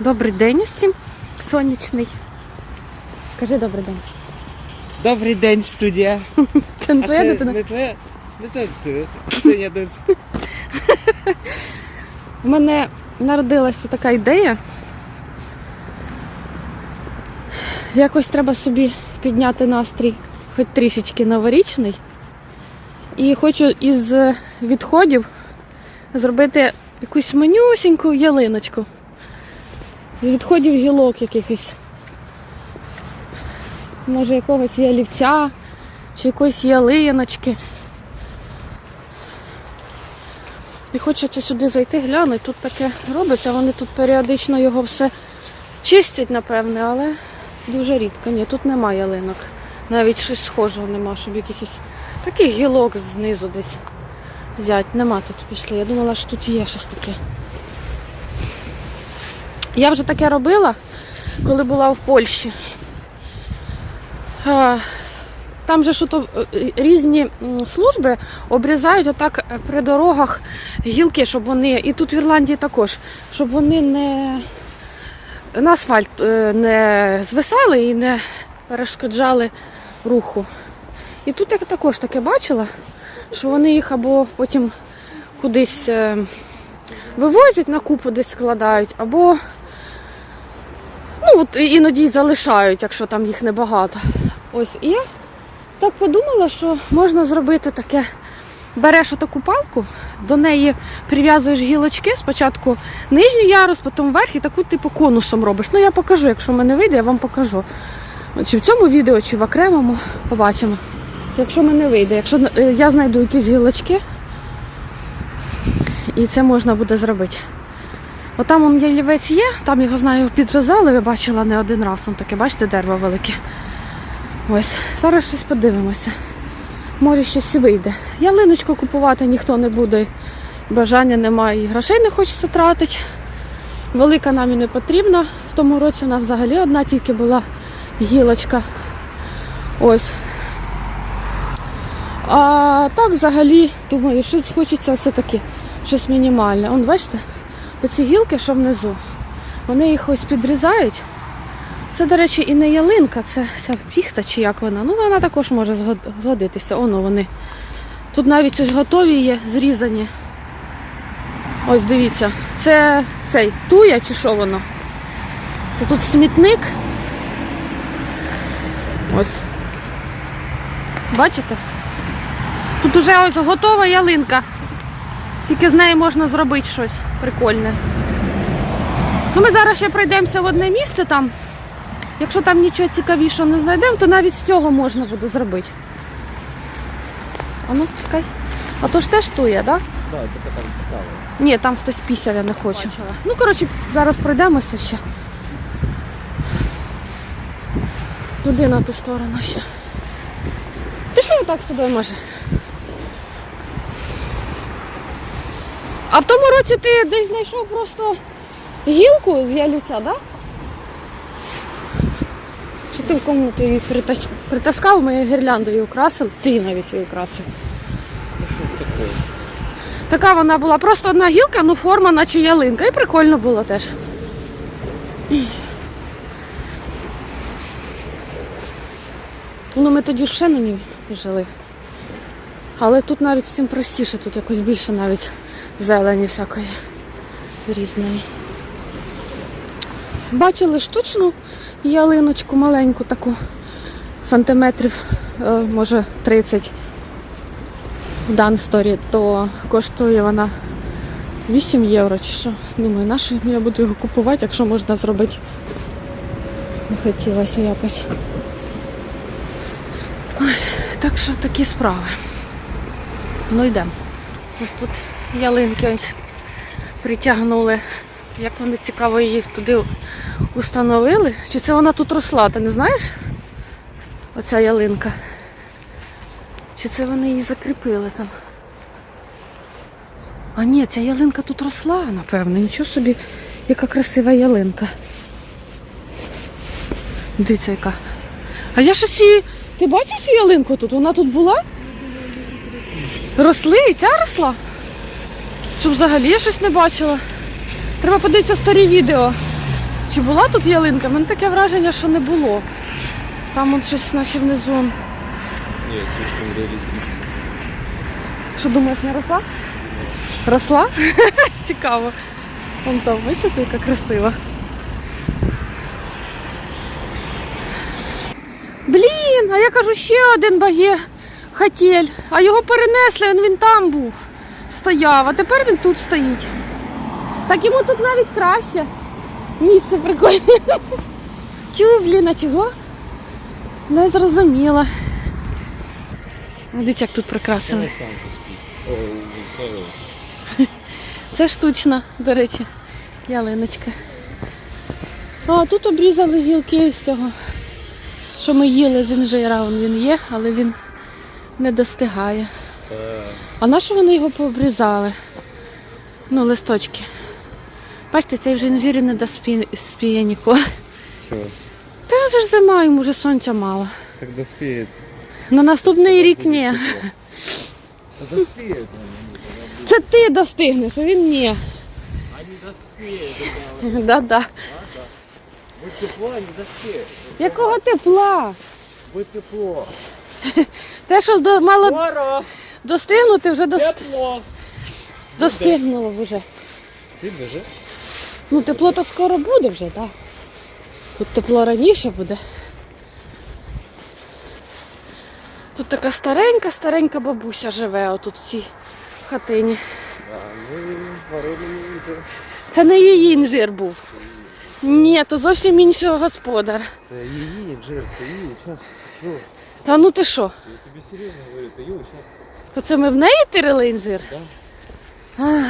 Добрий день усім. Сонячний. Кажи добрий день. Добрий день, студія. Це не твоя дитина? не твоя? Не твоя дитина. Це я мене народилася така ідея. Якось треба собі підняти настрій, хоч трішечки новорічний. І хочу із відходів зробити якусь манюсіньку ялиночку. Відходів гілок якихось. Може якогось ялівця чи якоїсь ялиночки. І хочеться сюди зайти, глянути, тут таке робиться, вони тут періодично його все чистять, напевне, але дуже рідко. Ні, тут немає ялинок. Навіть щось схожого нема, щоб якихось таких гілок знизу десь взяти. Нема тут пішли. Я думала, що тут є щось таке. Я вже таке робила, коли була в Польщі. Там же що то е, різні служби обрізають отак е, при дорогах гілки, щоб вони, і тут в Ірландії також, щоб вони не на асфальт е, не звисали і не перешкоджали руху. І тут я також таке бачила, що вони їх або потім кудись вивозять на купу, десь складають, або от іноді залишають, якщо там їх небагато. Ось і я так подумала, що можна зробити таке. Береш отаку палку, до неї прив'язуєш гілочки, спочатку нижній ярус, потім верх і таку типу конусом робиш. Ну я покажу, якщо в мене вийде, я вам покажу. Чи в цьому відео, чи в окремому, побачимо. Якщо мене вийде, якщо е, я знайду якісь гілочки, і це можна буде зробити. Отам он ялівець є, там його знаю підрозали, ви бачила не один раз. Он таке, бачите, дерево велике. Ось, зараз щось подивимося. Може щось і вийде. Ялиночку купувати ніхто не буде. Бажання немає, і грошей не хочеться тратити. Велика нам і не потрібна. В тому році у нас взагалі одна тільки була гілочка. Ось. А так взагалі, думаю, щось хочеться все-таки, щось мінімальне. Он, бачите, оці гілки, що внизу, вони їх ось підрізають. Це, до речі, і не ялинка, це ця піхта чи як вона. Ну, вона також може згодитися. Оно вони. Тут навіть ось готові є, зрізані. Ось дивіться. Це цей туя чи що воно? Це тут смітник. Ось. Бачите? Тут уже ось готова ялинка. Тільки з неї можна зробити щось прикольне. Ну, ми зараз ще пройдемося в одне місце там. Якщо там нічого цікавішого не знайдемо, то навіть з цього можна буде зробити. А ну, чекай. А то ж теж тує, так? Да? Так, тільки там цікаво. Ні, там хтось пісяв, я не хочу. Ну, коротше, зараз пройдемося ще. Туди на ту сторону ще. Пішли отак сюди, може. А в тому році ти десь знайшов просто гілку з ялівця? Да? Чи ти в кому ти її притас- притаскав, її гірляндою украсив? Ти навіть її украсив. Така вона була просто одна гілка, ну форма наче ялинка. І прикольно було теж. Ну, ми тоді в Шенені жили. Але тут навіть з цим простіше, тут якось більше навіть зелені всякої різної. Бачили штучну ялиночку маленьку таку, сантиметрів, е, може 30 в Дансторі, то коштує вона 8 євро чи що. Думаю, на що я буду його купувати, якщо можна зробити. Не хотілося якось. Ой, так що такі справи. Ну йдемо. Ось тут ялинки ось притягнули. Як вони цікаво їх туди установили. Чи це вона тут росла, ти не знаєш? Оця ялинка. Чи це вони її закріпили там? А ні, ця ялинка тут росла, напевно. Нічого собі, яка красива ялинка. Дивіться яка. А я ще ці. Ти бачив цю ялинку тут? Вона тут була? Росли і ця росла? Цю взагалі я щось не бачила. Треба подивитися старі відео. Чи була тут ялинка? У мене таке враження, що не було. Там от щось наче внизу. Ні, слишком реалістично. Що думаєш, не росла? Росла? Цікаво. Вон там, бачите, яка красива. Блін, а я кажу, ще один багє хотіль. А його перенесли, він, він там був. Стояв, а тепер він тут стоїть. Так йому тут навіть краще. Місце прикольне. Чу, блін, а чого? Не зрозуміла. Дивіться, як тут прикрасили. Це штучна, до речі, ялиночка. А тут обрізали гілки з цього, що ми їли з інжира. Він є, але він не достигає. А на що вони його пообрізали? Ну, листочки. Бачите, цей вже інжир не доспіє спіє ніколи. що? Та вже ж зима, йому вже сонця мало. Так доспіє. На наступний рік ні. Та доспіє. Це ти достигнеш, а він ні. А не доспіє. Да-да. Будь тепло, не доспіє. Якого тепла? Будь тепло. Те, що до- мало Скоро! достигнути, вже дос- Тепло! достигнуло вже. Ти вже? Ну, тепло то скоро буде вже, так. Тут тепло раніше буде. Тут така старенька, старенька бабуся живе отут в цій хатині. Це не її інжир був. Ні, то зовсім іншого господар. Це її інжир, це її час. Та ну ти що? Я тобі серйозно говорю, це її час. То це ми в неї тирили інжир? Да.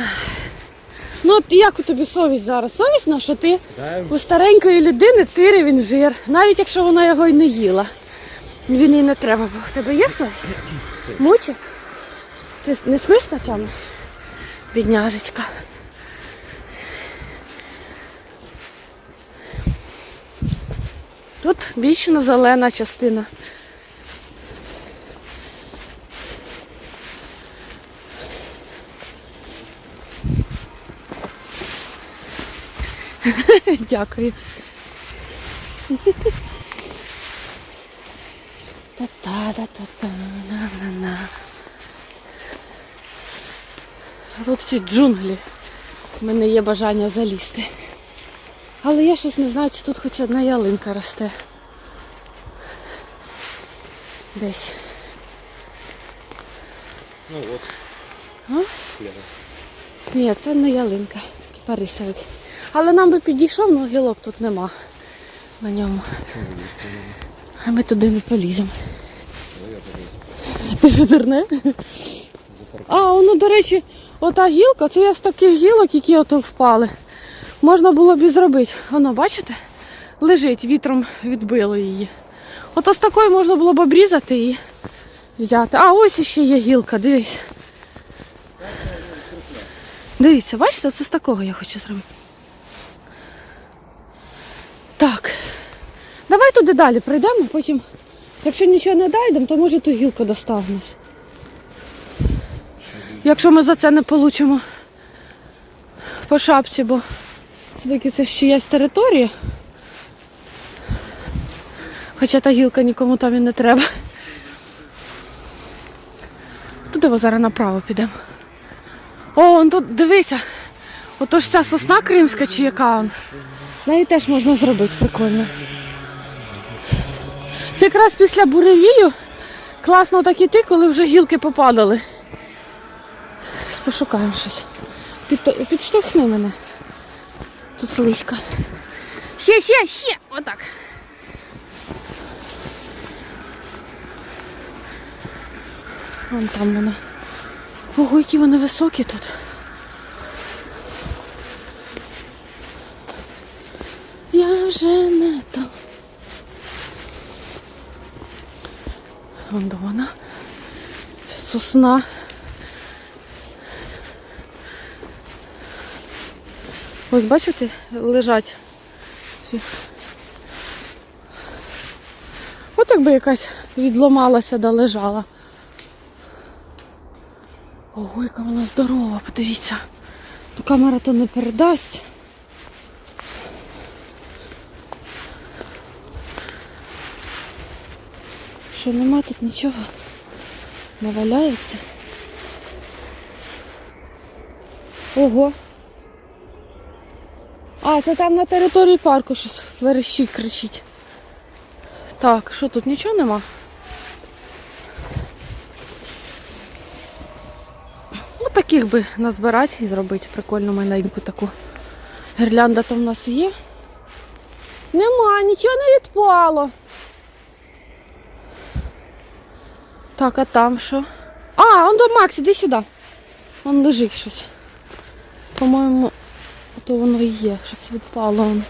Ну от як у тобі совість зараз? Совісна, що ти Да, у старенької людини тирив інжир, навіть якщо вона його й не їла. Він їй не треба, бо в тебе є совість? Муче? Ти не спиш ночами? Бідняжечка. Тут вічно зелена частина. Дякую. Та-та-та-та-та-на-на-на. Тут всі джунглі. У мене є бажання залізти. Але я щось не знаю, чи тут хоч одна ялинка росте. Десь. Ну от. А? Ні, це не ялинка, це кипарисовик. Але нам би підійшов, але гілок тут нема на ньому. А ми туди не поліземо. Ти що дурне? А, воно, до речі, ота гілка, це я з таких гілок, які ото впали. Можна було б і зробити. Воно, бачите? Лежить, вітром відбило її. Ото з такої можна було б обрізати і взяти. А ось ще є гілка, дивись. Дивіться, бачите, це з такого я хочу зробити. Так. Давай туди далі пройдемо, потім, якщо нічого не дайдемо, то може ту гілку доставнеш. Якщо ми за це не получимо по шапці, бо все-таки це ж чиясь територія. Хоча та гілка нікому там і не треба. Туди зараз направо підемо. О, он тут дивися. Ото ж ця сосна кримська чи яка он. З неї теж можна зробити прикольно. Це якраз після буревію класно так іти, коли вже гілки попадали. Пошукаємо щось. Під, підштовхни мене. Тут слизько. Ще, ще, ще! Отак. Вон там вона. Ого, які вони високі тут. Я вже не то. Вон де вона. Це сосна. Ось бачите, лежать ці. От якби якась відломалася да лежала. Ого, яка вона здорова, подивіться. То камера то не передасть. Що нема тут нічого? Не валяється. Ого. А, це там на території парку щось верещить, кричить. Так, що тут нічого нема? Ну, таких би назбирати і зробити прикольну маленьку таку. Гірлянда там в нас є. Нема, нічого не відпало. Так, а там що? А, он до Макс, іди сюди. Вон лежить щось. По-моєму, то воно і є, щось відпало. воно.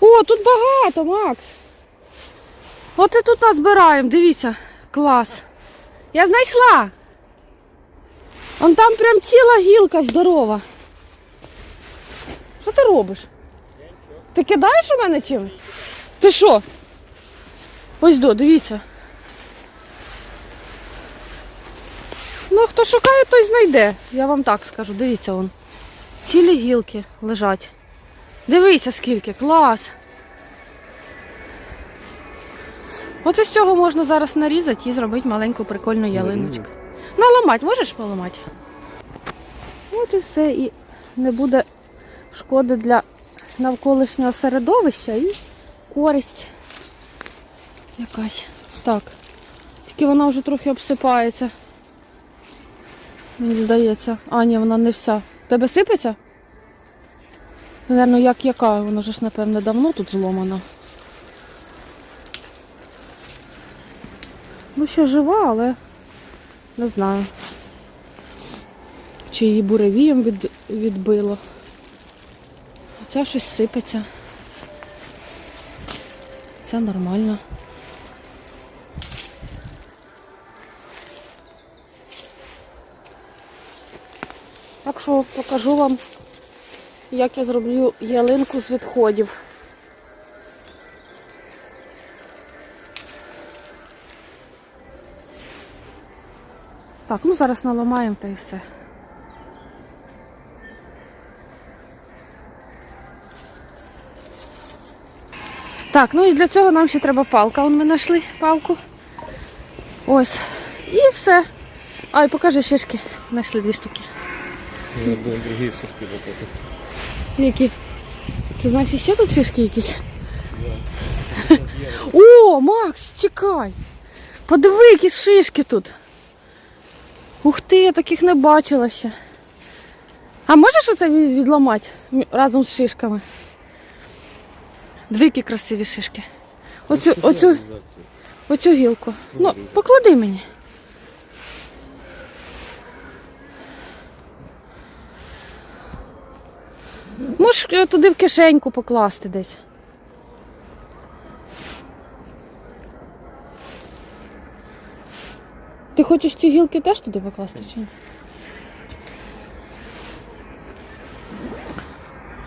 О, тут багато, Макс. От і тут назбираємо, дивіться, клас. Я знайшла. Он там прям ціла гілка здорова. Що ти робиш? Ти кидаєш у мене чимось? Ти що? Ось до, дивіться. Ну, хто шукає, той знайде. Я вам так скажу, дивіться вон. Цілі гілки лежать. Дивися скільки, клас. От із цього можна зараз нарізати і зробити маленьку прикольну ялиночку. Наламати, можеш поламати? От і все. І не буде шкоди для навколишнього середовища і користь якась. Так. Тільки вона вже трохи обсипається. Мені здається. А, ні, вона не вся. Тебе сипеться? Наверно, як яка, вона ж напевне давно тут зломана. Ну, ще жива, але не знаю. Чи її буревієм від, відбило. Ця щось сипеться. Це нормально. Так що покажу вам, як я зроблю ялинку з відходів. Так, ну зараз наламаємо та і все. Так, ну і для цього нам ще треба палка. Вон ми знайшли палку. Ось. І все. Ай, покажи шишки. Знайшли дві штуки. Надо другие шишки. Які? Це значить ще тут шишки якісь? О, Макс, чекай! Подиви, які шишки тут. Ух ти, я таких не бачила ще. А можеш оце від- відламати разом з шишками? Дві які красиві шишки. Оцю, оцю, оцю гілку. Ну, поклади мені. Можеш е, туди в кишеньку покласти десь. Ти хочеш ці гілки теж туди покласти чи ні?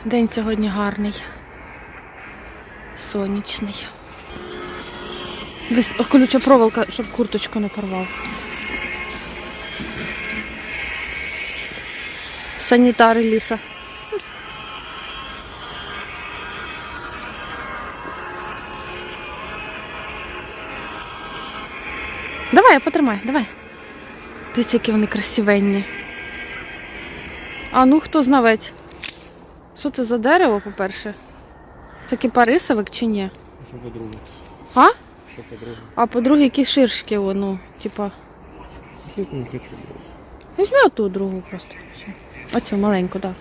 День сьогодні гарний. Сонячний. Десь колюча проволока, щоб курточку не порвав. Санітари ліса. Давай, потримай, давай. Дивіться, які вони красивенні. А ну хто знавець? Що це за дерево, по-перше? Це кипарисовик чи ні? Что по-другому? А? Что по-другому? А по-друге, які ширшки, воно, типа. Я не хочу. Візьми оту другу просто. Оцю маленьку, так.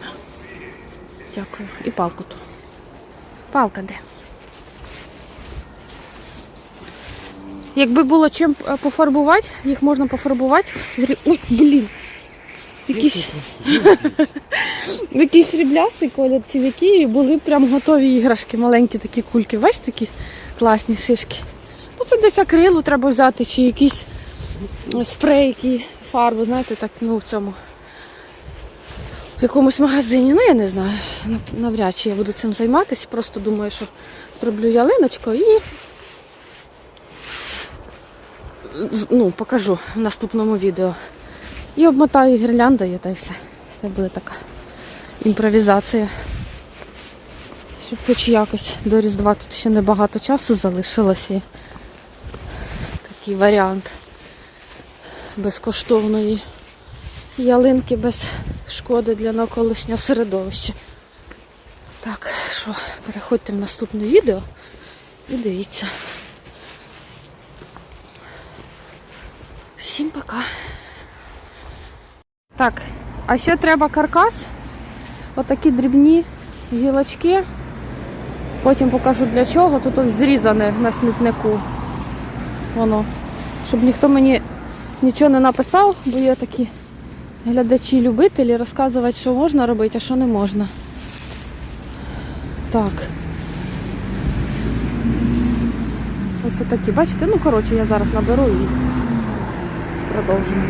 Да. Дякую. І палку ту. Палка де? Якби було чим е, пофарбувати, їх можна пофарбувати в срі... Ой, блін. Якийсь, в якийсь сріблястий колір чи в який були прям готові іграшки, маленькі такі кульки. Бачите, такі класні шишки. Ну це десь акрилу треба взяти, чи якісь спрейки, фарбу, знаєте, так, ну в цьому. В якомусь магазині, ну я не знаю. Навряд чи я буду цим займатися. Просто думаю, що зроблю ялиночку і ну, покажу в наступному відео. І обмотаю гірляндою, та й все. Це буде така імпровізація. Щоб хоч якось до Різдва тут ще небагато часу залишилось і такий варіант безкоштовної ялинки без шкоди для навколишнього середовища. Так, що, переходьте в наступне відео і дивіться. Всім пока. Так, а ще треба каркас. Отакі дрібні гілочки. Потім покажу для чого. Тут ось зрізане на смітнику. Воно. Щоб ніхто мені нічого не написав, бо є такі глядачі-любителі розказувати, що можна робити, а що не можна. Так. Ось такі, бачите? Ну, коротше, я зараз наберу і продовжимо.